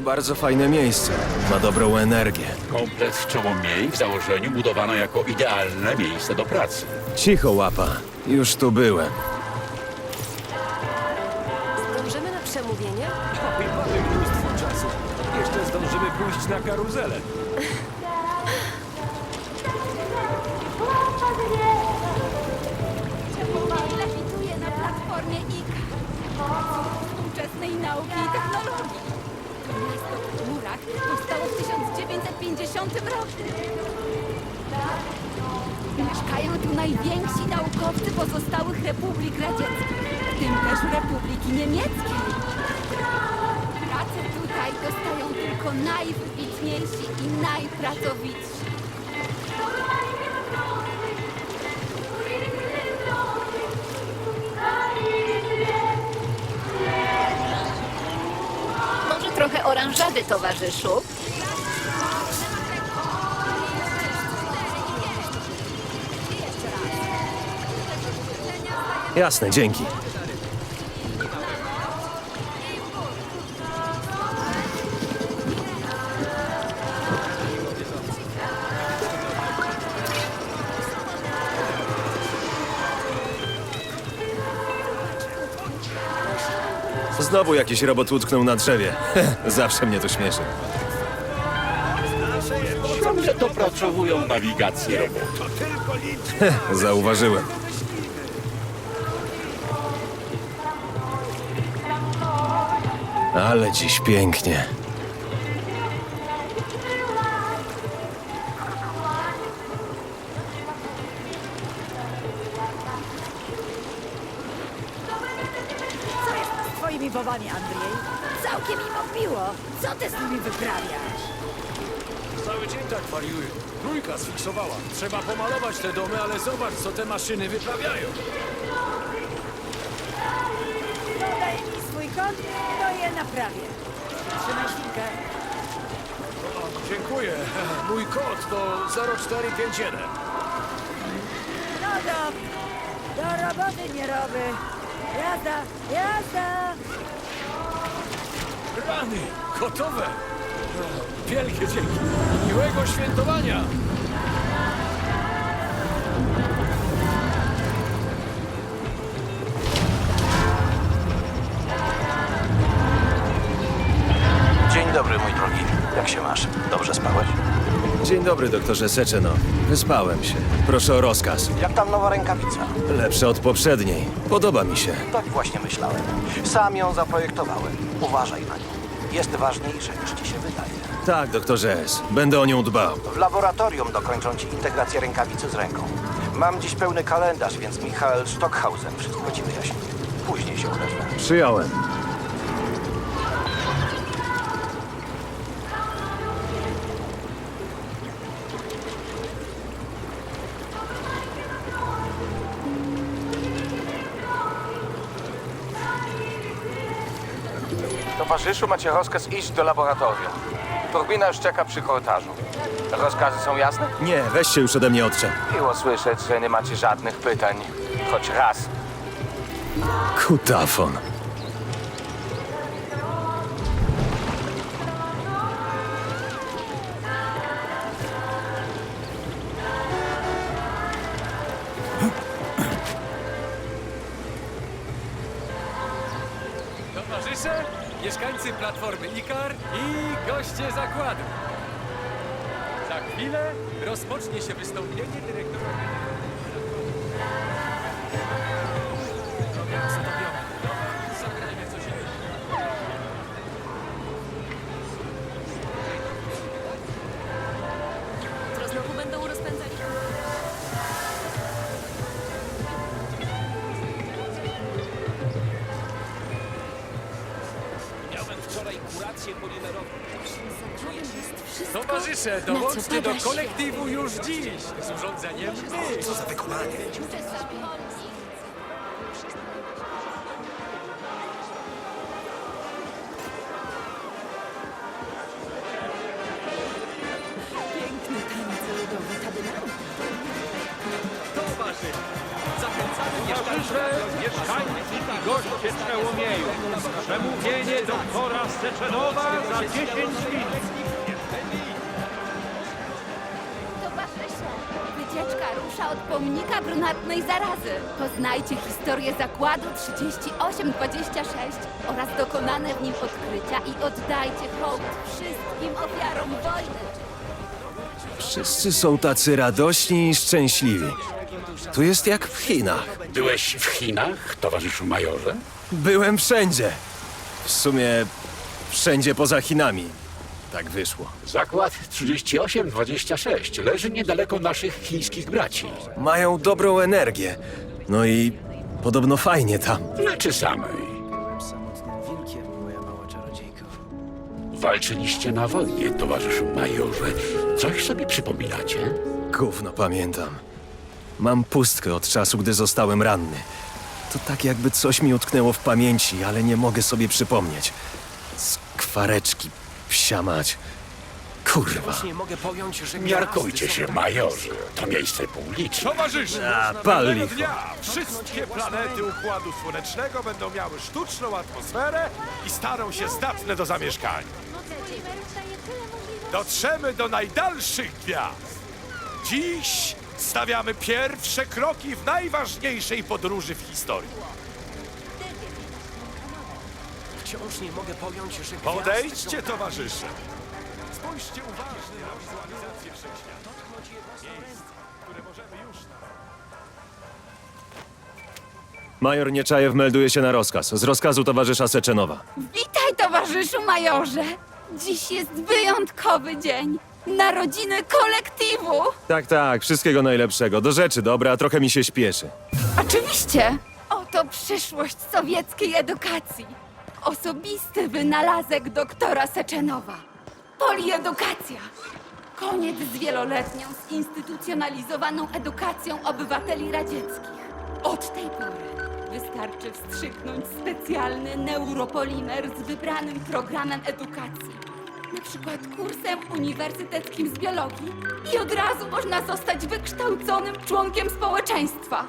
bardzo fajne miejsce. Ma dobrą energię. Komplet Czołomiej w założeniu budowano jako idealne miejsce do pracy. Cicho, łapa. Już tu byłem. Dążymy na przemówienie? Oj, mamy mnóstwo czasu. Jeszcze zdążymy pójść na karuzelę. lewituje na platformie IKA. Współczesnej nauki i technologii. Chmurach powstało w 1950 roku. Mieszkają tu najwięksi naukowcy pozostałych republik radzieckich, w tym też Republiki Niemieckiej. Pracę tutaj dostają tylko najwybitniejsi i najpracowitsi. Towarzyszu? Jasne, dzięki. Znowu jakiś robot utknął na drzewie. Zawsze mnie to śmieszy. Ciągle dopracowują nawigację robotów. Zauważyłem. Ale dziś pięknie. Bobami, Andrzej? Całkiem im odbiło. Co ty z nimi wyprawiasz? Cały dzień tak wariują. Trójka sfiksowała. Trzeba pomalować te domy, ale zobacz, co te maszyny wyprawiają. Daj mi swój kąt, to je naprawię. Trzymaj chwilkę. O, dziękuję. Mój kod to 0451. No do, do roboty nie robię. Jazda, jazda! Rany, gotowe. Wielkie dzięki. Miłego świętowania. Dzień dobry, mój drogi. Jak się masz? Dobrze spałeś? Dzień dobry, doktorze Seczeno. Wyspałem się. Proszę o rozkaz. Jak tam nowa rękawica? Lepsza od poprzedniej. Podoba mi się. Tak właśnie myślałem. Sam ją zaprojektowałem. Uważaj na nią. Jest ważniejsza niż ci się wydaje. Tak, doktorze S. Będę o nią dbał. W laboratorium dokończą ci integrację rękawicy z ręką. Mam dziś pełny kalendarz, więc Michael Stockhausen wszystko ci wyjaśni. Później się odezwę. Przyjąłem. Towarzyszu, macie rozkaz iść do laboratorium. Turbina już czeka przy korytarzu. Rozkazy są jasne? Nie, weź się już ode mnie odczep. Miło słyszeć, że nie macie żadnych pytań. Choć raz. Kutafon. I goście zakładu. Za chwilę rozpocznie się wystąpienie dyrektora. Wczoraj kurację polimerową. Towarzysze, dołączcie do kolektywu już dziś z urządzeniem my. Co za wykonanie? Poznajcie historię zakładu 3826 oraz dokonane w nim odkrycia i oddajcie hołd wszystkim ofiarom wojny. Wszyscy są tacy radośni i szczęśliwi. Tu jest jak w Chinach. Byłeś w Chinach, towarzyszu majorze? Byłem wszędzie. W sumie wszędzie poza Chinami. Tak wyszło. Zakład 3826 leży niedaleko naszych chińskich braci. Mają dobrą energię. No i podobno fajnie tam. Leczy samej. Walczyliście na wojnie, towarzyszu majorze. Coś sobie przypominacie? Gówno pamiętam. Mam pustkę od czasu, gdy zostałem ranny. To tak jakby coś mi utknęło w pamięci, ale nie mogę sobie przypomnieć. Skwareczki, psia mać. Kurwa. Miarkujcie się, majorze. To miejsce publiczne. Towarzysze, A, pal licho. dnia wszystkie planety Układu Słonecznego będą miały sztuczną atmosferę i staną się zdatne do zamieszkania. Dotrzemy do najdalszych gwiazd. Dziś stawiamy pierwsze kroki w najważniejszej podróży w historii. Wciąż nie mogę pojąć, że Podejdźcie, towarzysze. Spójrzcie uważnie na wizualizację wszechświata. Miejsc, które możemy już Major Nieczajew melduje się na rozkaz. Z rozkazu towarzysza Seczenowa. Witaj, towarzyszu majorze! Dziś jest wyjątkowy dzień. Narodziny kolektywu! Tak, tak, wszystkiego najlepszego. Do rzeczy, dobra, trochę mi się śpieszy. Oczywiście! Oto przyszłość sowieckiej edukacji. Osobisty wynalazek doktora Seczenowa. Poliedukacja. Koniec z wieloletnią, zinstytucjonalizowaną edukacją obywateli radzieckich. Od tej pory wystarczy wstrzyknąć specjalny neuropolimer z wybranym programem edukacji. Na przykład kursem uniwersyteckim z biologii i od razu można zostać wykształconym członkiem społeczeństwa.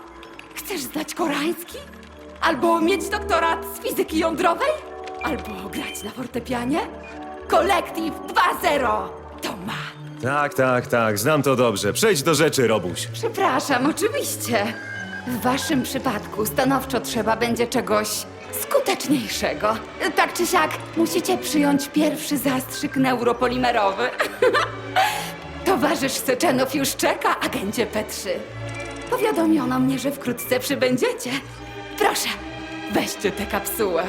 Chcesz znać koreański? Albo mieć doktorat z fizyki jądrowej? Albo grać na fortepianie? Kolektyw 2.0 to ma. Tak, tak, tak, znam to dobrze. Przejdź do rzeczy, Robuś. Przepraszam, oczywiście. W waszym przypadku stanowczo trzeba będzie czegoś skuteczniejszego. Tak czy siak, musicie przyjąć pierwszy zastrzyk neuropolimerowy. Towarzysz Seczenow już czeka, agencie P3. Powiadomiono mnie, że wkrótce przybędziecie. Proszę, weźcie tę kapsułę.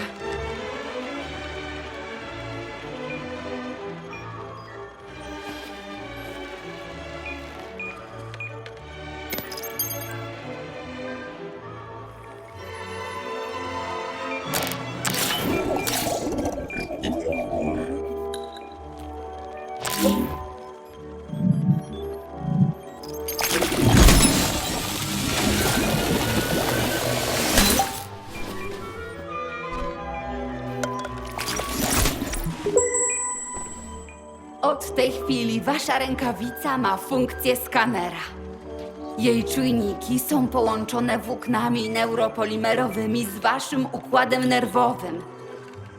Wasza rękawica ma funkcję skanera. Jej czujniki są połączone włóknami neuropolimerowymi z waszym układem nerwowym.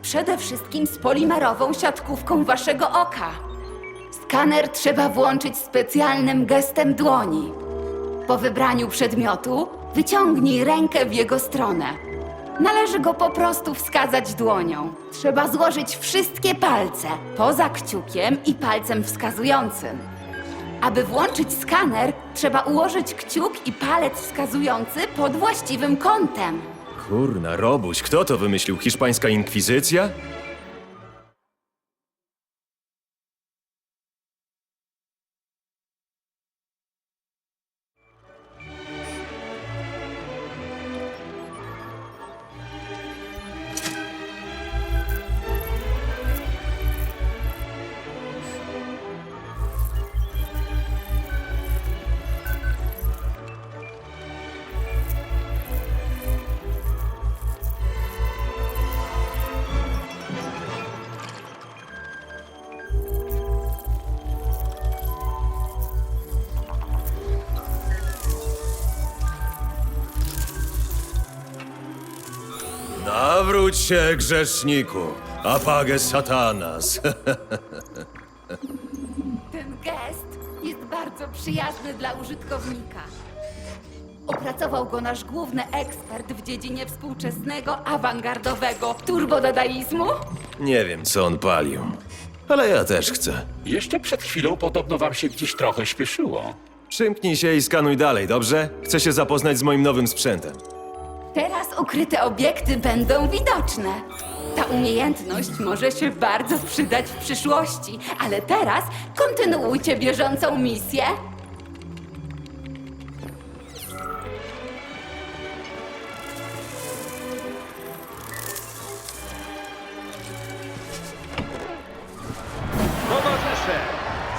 Przede wszystkim z polimerową siatkówką waszego oka. Skaner trzeba włączyć specjalnym gestem dłoni. Po wybraniu przedmiotu wyciągnij rękę w jego stronę. Należy go po prostu wskazać dłonią. Trzeba złożyć wszystkie palce, poza kciukiem i palcem wskazującym. Aby włączyć skaner, trzeba ułożyć kciuk i palec wskazujący pod właściwym kątem. Kurna, Robuś, kto to wymyślił? Hiszpańska inkwizycja? Nawróć się, grzeszniku. Apage satanas. Ten gest jest bardzo przyjazny dla użytkownika. Opracował go nasz główny ekspert w dziedzinie współczesnego, awangardowego turbodadaizmu. Nie wiem, co on palił. Ale ja też chcę. Jeszcze przed chwilą podobno wam się gdzieś trochę śpieszyło. Przymknij się i skanuj dalej, dobrze? Chcę się zapoznać z moim nowym sprzętem. Teraz ukryte obiekty będą widoczne. Ta umiejętność może się bardzo przydać w przyszłości, ale teraz kontynuujcie bieżącą misję. Towarzysze,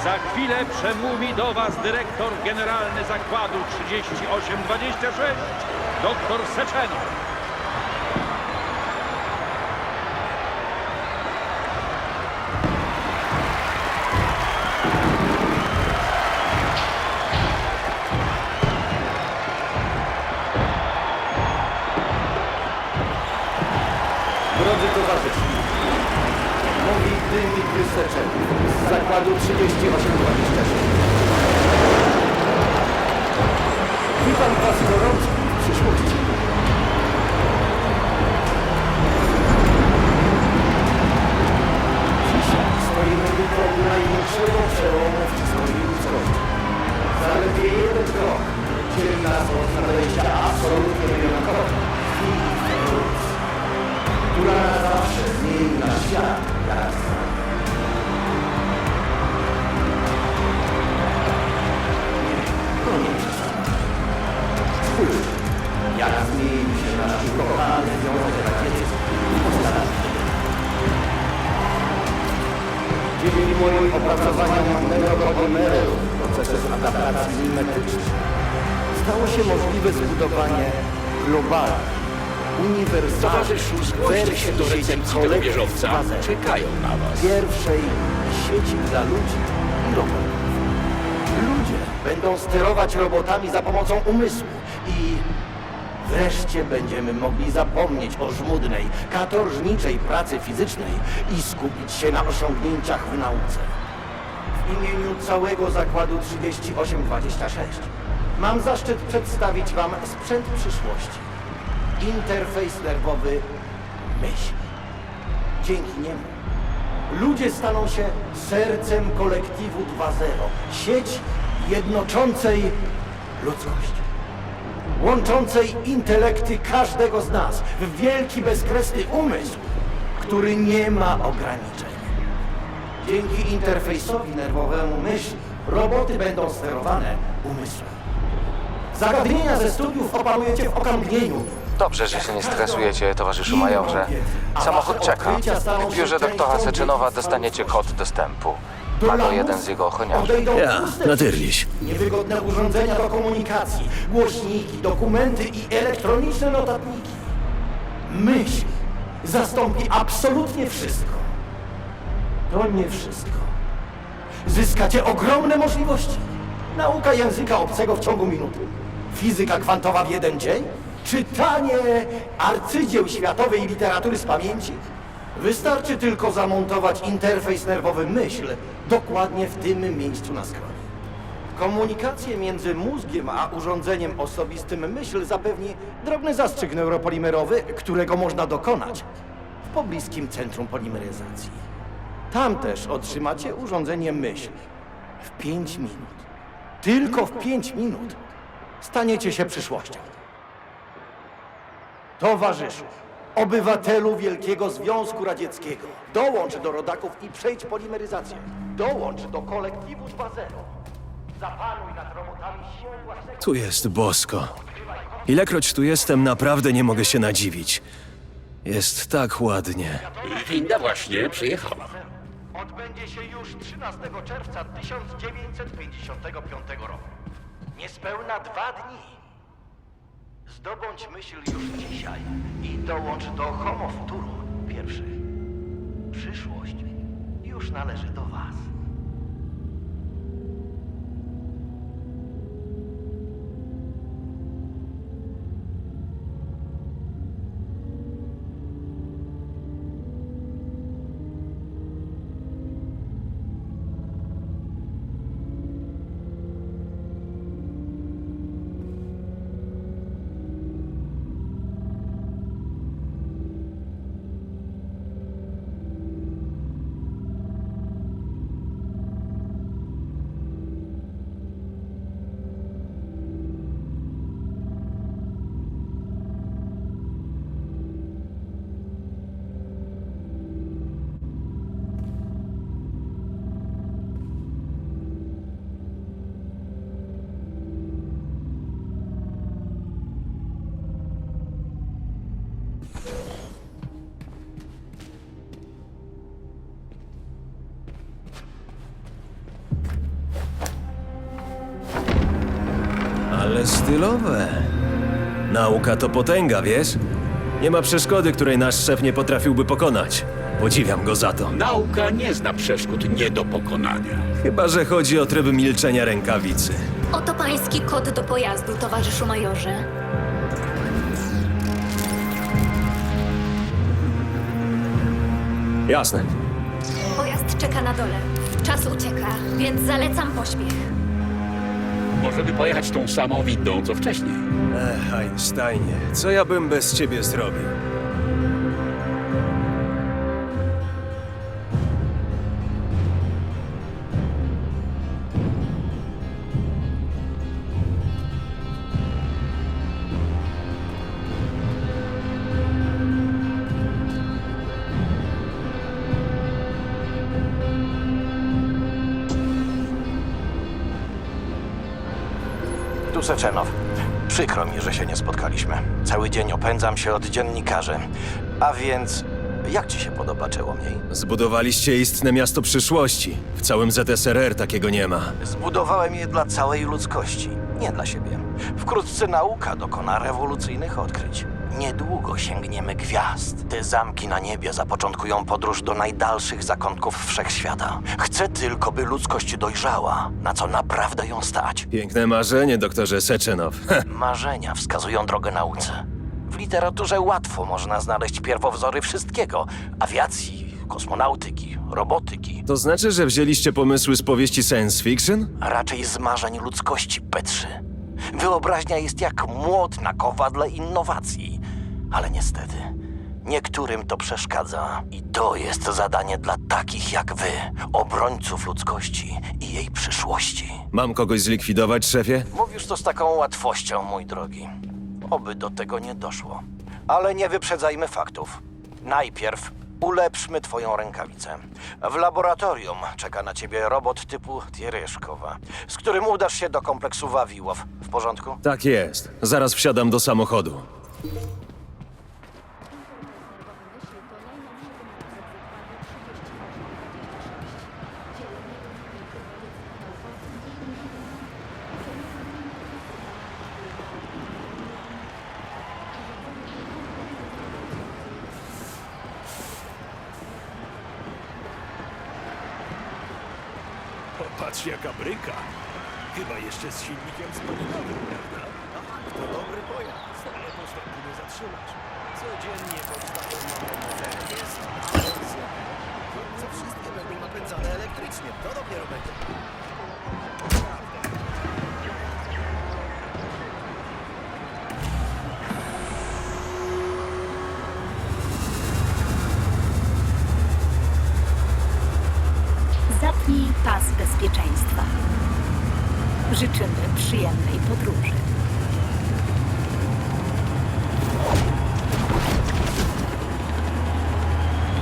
za chwilę przemówi do Was dyrektor generalny zakładu 3826, dr Seczeno. Krok dzieli nas od nadejścia absolutnie rewolucji która na zawsze zmieni nasz świat jak. Spójrz, jak zmienił się nasz ukochany Związek Radziecki w ostatnich Dzięki moim opracowaniom neuropolimerów procesu adaptacji mimetycznej stało się możliwe zbudowanie się do wersji sieci kolekcji Czekają na was. pierwszej sieci dla ludzi i robotów. Ludzie będą sterować robotami za pomocą umysłu i wreszcie będziemy mogli zapomnieć o żmudnej, katorżniczej pracy fizycznej i skupić się na osiągnięciach w nauce. W imieniu całego zakładu 3826 mam zaszczyt przedstawić Wam sprzęt przyszłości. Interfejs nerwowy myśl. Dzięki niemu ludzie staną się sercem kolektywu 2.0. Sieć jednoczącej ludzkość. Łączącej intelekty każdego z nas w wielki, bezkresny umysł, który nie ma ograniczeń. Dzięki interfejsowi nerwowemu myśl roboty będą sterowane umysłem. Zagadnienia ze studiów opanujecie w okamgnieniu. Dobrze, że się nie stresujecie, towarzyszu majorze. Samochód czeka. W biurze doktora Seczynowa dostaniecie kod dostępu. Ma go jeden z jego ochroniarzy. Ja, natyrliś. Niewygodne urządzenia do komunikacji, głośniki, dokumenty i elektroniczne notatniki. Myśl zastąpi absolutnie wszystko. To nie wszystko. Zyskacie ogromne możliwości. Nauka języka obcego w ciągu minuty. Fizyka kwantowa w jeden dzień. Czytanie arcydzieł światowej literatury z pamięci. Wystarczy tylko zamontować interfejs nerwowy myśl dokładnie w tym miejscu na skronie. Komunikację między mózgiem a urządzeniem osobistym myśl zapewni drobny zastrzyk neuropolimerowy, którego można dokonać w pobliskim centrum polimeryzacji. Tam też otrzymacie urządzenie myśl w 5 minut. Tylko w 5 minut staniecie się przyszłością. Towarzyszu, obywatelu Wielkiego Związku Radzieckiego, dołącz do rodaków i przejdź polimeryzację. Dołącz do kolektywu 2.0. Zapanuj nad robotami siłą własnego... Tu jest bosko. Ilekroć tu jestem, naprawdę nie mogę się nadziwić. Jest tak ładnie. Winda właśnie przyjechała. Odbędzie się już 13 czerwca 1955 roku. Niespełna dwa dni. Zdobądź myśl już dzisiaj i dołącz do Homo Futuru pierwszych. Przyszłość już należy do Was. Ale stylowe. Nauka to potęga, wiesz? Nie ma przeszkody, której nasz szef nie potrafiłby pokonać. Podziwiam go za to. Nauka nie zna przeszkód nie do pokonania. Chyba, że chodzi o tryb milczenia rękawicy. Oto pański kod do pojazdu, towarzyszu majorze. Jasne. Pojazd czeka na dole. Czas ucieka, więc zalecam pośpiech. Możemy pojechać tą samą windą, co wcześniej. Ech, Einsteinie, co ja bym bez ciebie zrobił? Tu Seczenow. Przykro mi, że się nie spotkaliśmy. Cały dzień opędzam się od dziennikarzy. A więc, jak ci się podoba Czełomiej? Zbudowaliście istne miasto przyszłości. W całym ZSRR takiego nie ma. Zbudowałem je dla całej ludzkości, nie dla siebie. Wkrótce nauka dokona rewolucyjnych odkryć. Niedługo sięgniemy gwiazd. Te zamki na niebie zapoczątkują podróż do najdalszych zakątków wszechświata. Chcę tylko, by ludzkość dojrzała, na co naprawdę ją stać. Piękne marzenie, doktorze Seczenow. Heh, Marzenia wskazują drogę nauce. W literaturze łatwo można znaleźć pierwowzory wszystkiego: awiacji, kosmonautyki, robotyki, To znaczy, że wzięliście pomysły z powieści science fiction? a raczej z marzeń ludzkości, Petrzy. Wyobraźnia jest jak młot na kowadle innowacji. Ale niestety, niektórym to przeszkadza. I to jest zadanie dla takich jak wy, obrońców ludzkości i jej przyszłości. Mam kogoś zlikwidować, szefie? Mówisz to z taką łatwością, mój drogi. Oby do tego nie doszło. Ale nie wyprzedzajmy faktów. Najpierw ulepszmy twoją rękawicę. W laboratorium czeka na ciebie robot typu Tieryszkowa, z którym udasz się do kompleksu Wawiłow. W porządku? Tak jest. Zaraz wsiadam do samochodu.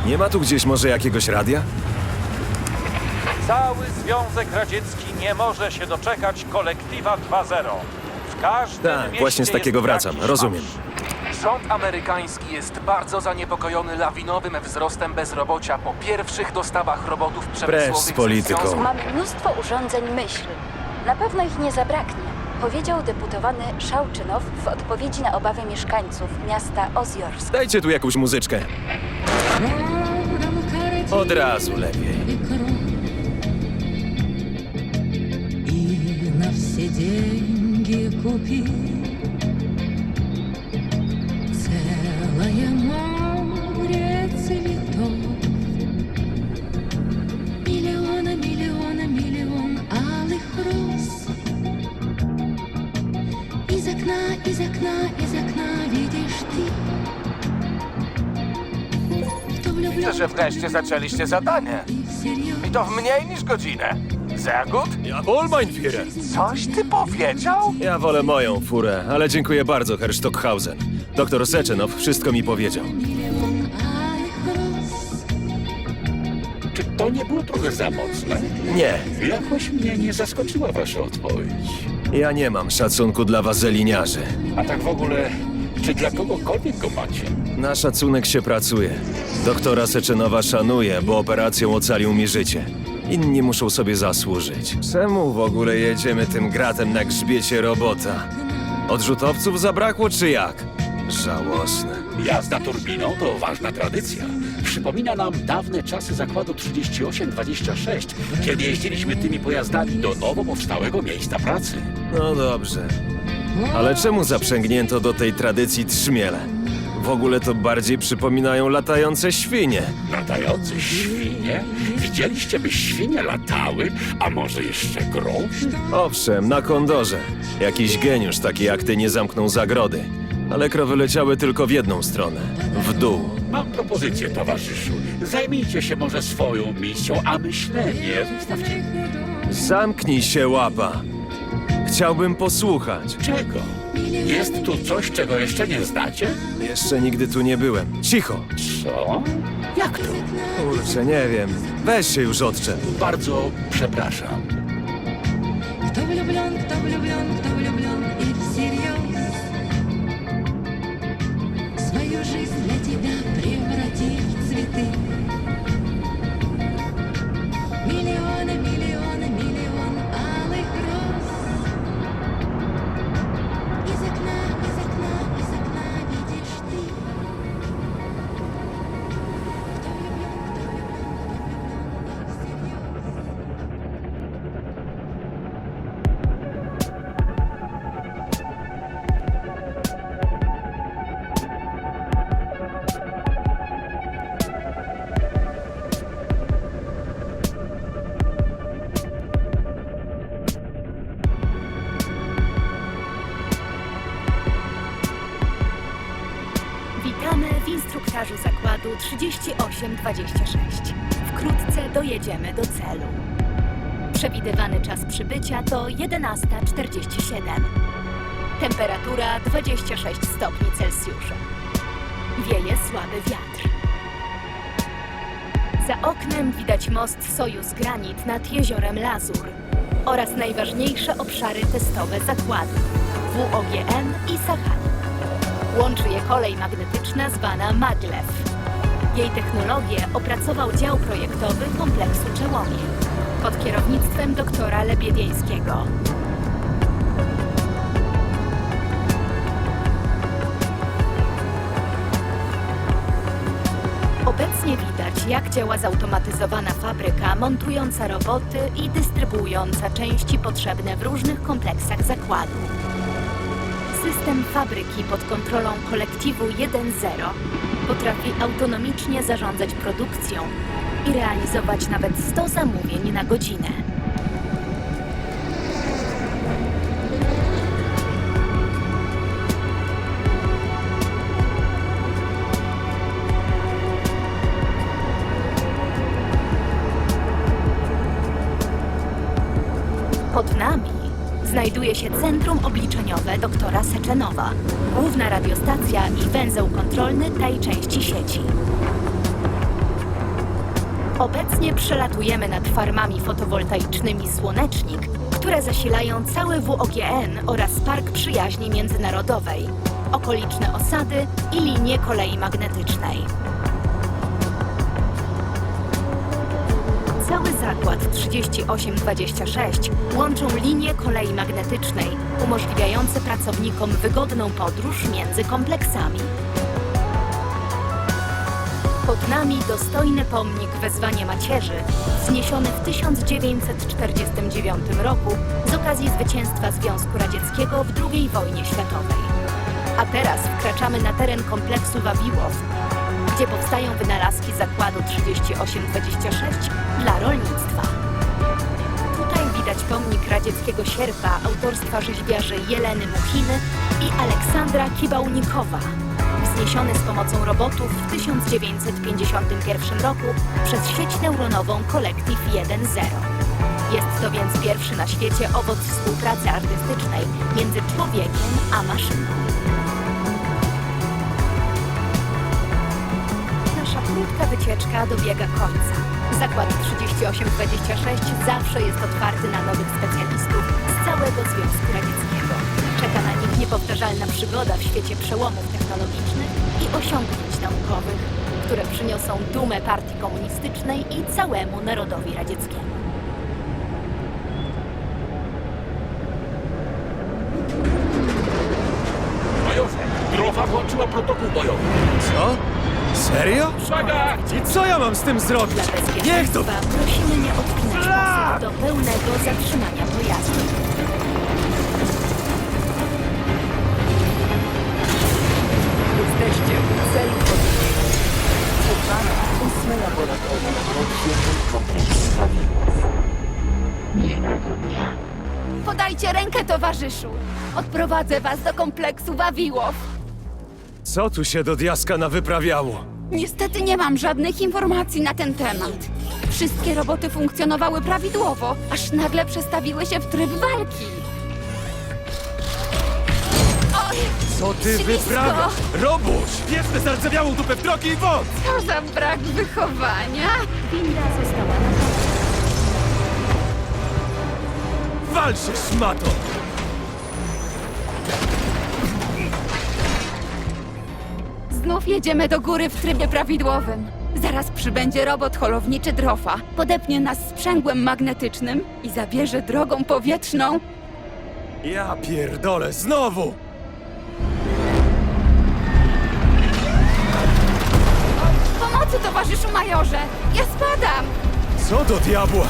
Nie ma tu gdzieś może jakiegoś radia? Cały Związek Radziecki nie może się doczekać kolektywa 2.0. W każdym Tak, mieście właśnie z takiego jest wracam, jakiś rozumiem. Rząd amerykański jest bardzo zaniepokojony lawinowym wzrostem bezrobocia po pierwszych dostawach robotów przemysłowych. Z polityką. Związku Mamy mnóstwo urządzeń myśli. Na pewno ich nie zabraknie, powiedział deputowany Szałczynow w odpowiedzi na obawy mieszkańców miasta Ozjorsk. Dajcie tu jakąś muzyczkę. Razu lepiej. И на все деньги купи. Целое море цветов. Миллиона, миллиона, миллион алых роз. Из окна, из окна, из Widzę, że wreszcie zaczęliście zadanie. I to w mniej niż godzinę. Sehr? Ja wohl mein Coś ty powiedział? Ja wolę moją furę, ale dziękuję bardzo, Herr Stockhausen. Doktor Seczenow wszystko mi powiedział. Czy to nie było trochę za mocne? Nie, Jakoś mnie nie zaskoczyła wasza odpowiedź. ja nie mam szacunku dla wazeliniarzy. A tak w ogóle, czy dla kogokolwiek go macie? Na szacunek się pracuje. Doktora Seczenowa szanuję, bo operacją ocalił mi życie. Inni muszą sobie zasłużyć. Czemu w ogóle jedziemy tym gratem na grzbiecie robota? Odrzutowców zabrakło, czy jak? Żałosne. Jazda turbiną to ważna tradycja. Przypomina nam dawne czasy zakładu 3826, kiedy jeździliśmy tymi pojazdami do nowo powstałego miejsca pracy. No dobrze. Ale czemu zaprzęgnięto do tej tradycji trzmiele? W ogóle to bardziej przypominają latające świnie. Latające świnie? Widzieliście, by świnie latały, a może jeszcze grą? Owszem, na kondorze. Jakiś geniusz taki jak ty nie zamknął zagrody. Ale krowy leciały tylko w jedną stronę. W dół. Mam propozycję, towarzyszu. Zajmijcie się może swoją misją, a myślenie zostawcie Zamknij się, łapa. Chciałbym posłuchać. Czego? Jest tu coś, czego jeszcze nie znacie? Jeszcze nigdy tu nie byłem. Cicho. Co? Jak to? Kurczę, nie wiem. Weź się już odczep. Bardzo przepraszam. Кто влюблен, кто влюблен, кто влюблен и всерьез Свою жизнь для тебя превратив в цветы Миллионы, миллионы, 3826. Wkrótce dojedziemy do celu. Przewidywany czas przybycia to 11.47. Temperatura 26 stopni Celsjusza. Wieje słaby wiatr. Za oknem widać most Sojus Granit nad jeziorem Lazur oraz najważniejsze obszary testowe zakładu WOGN i Sachanin. Łączy je kolej magnetyczna zwana Maglev. Jej technologię opracował dział projektowy kompleksu Czełomie pod kierownictwem doktora Lebiedieńskiego. Obecnie widać, jak działa zautomatyzowana fabryka montująca roboty i dystrybuująca części potrzebne w różnych kompleksach zakładu. System fabryki pod kontrolą kolektywu 1.0 potrafi autonomicznie zarządzać produkcją i realizować nawet 100 zamówień na godzinę. Pod nami znajduje się centrum obliczeniowe doktora Seczenowa, główna radiostacja i węzeł kontrolny tej części sieci. Obecnie przelatujemy nad farmami fotowoltaicznymi Słonecznik, które zasilają cały WOGN oraz Park Przyjaźni Międzynarodowej, okoliczne osady i linie kolei magnetycznej. Zakład 3826 łączą linie kolei magnetycznej, umożliwiające pracownikom wygodną podróż między kompleksami. Pod nami dostojny pomnik wezwania macierzy, wzniesiony w 1949 roku z okazji zwycięstwa Związku Radzieckiego w II wojnie światowej. A teraz wkraczamy na teren kompleksu Wawiłow, gdzie powstają wynalazki zakładu 3826 dla rolnictwa. Tutaj widać pomnik radzieckiego sierpa autorstwa rzeźbiarzy Jeleny Muchiny i Aleksandra Kibaunikowa, wzniesiony z pomocą robotów w 1951 roku przez sieć neuronową Collective 1.0. Jest to więc pierwszy na świecie owoc współpracy artystycznej między człowiekiem a maszyną. Krótka wycieczka dobiega końca. Zakład 3826 zawsze jest otwarty na nowych specjalistów z całego Związku Radzieckiego. Czeka na nich niepowtarzalna przygoda w świecie przełomów technologicznych i osiągnięć naukowych, które przyniosą dumę partii komunistycznej i całemu narodowi radzieckiemu. Alfa włączyła protokół bojowy. Co? Serio? Uwaga! I co ja mam z tym zrobić? Dla Niech to... bezpieczeństwa prosimy nie odpinać pasów do pełnego zatrzymania pojazdu. Jesteście u celu podjęcia. Uwaga, ósme laboratorium potwierdzi kompleks Podajcie rękę, towarzyszu. Odprowadzę was do kompleksu Wawiłow. Co tu się do diaska nawyprawiało? Niestety nie mam żadnych informacji na ten temat. Wszystkie roboty funkcjonowały prawidłowo, aż nagle przestawiły się w tryb walki. Oj, Co ty Ślisko. wyprawiasz? Robuś! Bierzmy zardzewiałą dupę w drogi i wąt! co za brak wychowania. Winda została naprawiona. Wal się, szmato! Znów jedziemy do góry w trybie prawidłowym. Zaraz przybędzie robot holowniczy Drofa. Podepnie nas sprzęgłem magnetycznym i zabierze drogą powietrzną. Ja pierdolę, znowu! Pomocy, towarzyszu majorze! Ja spadam! Co do diabła?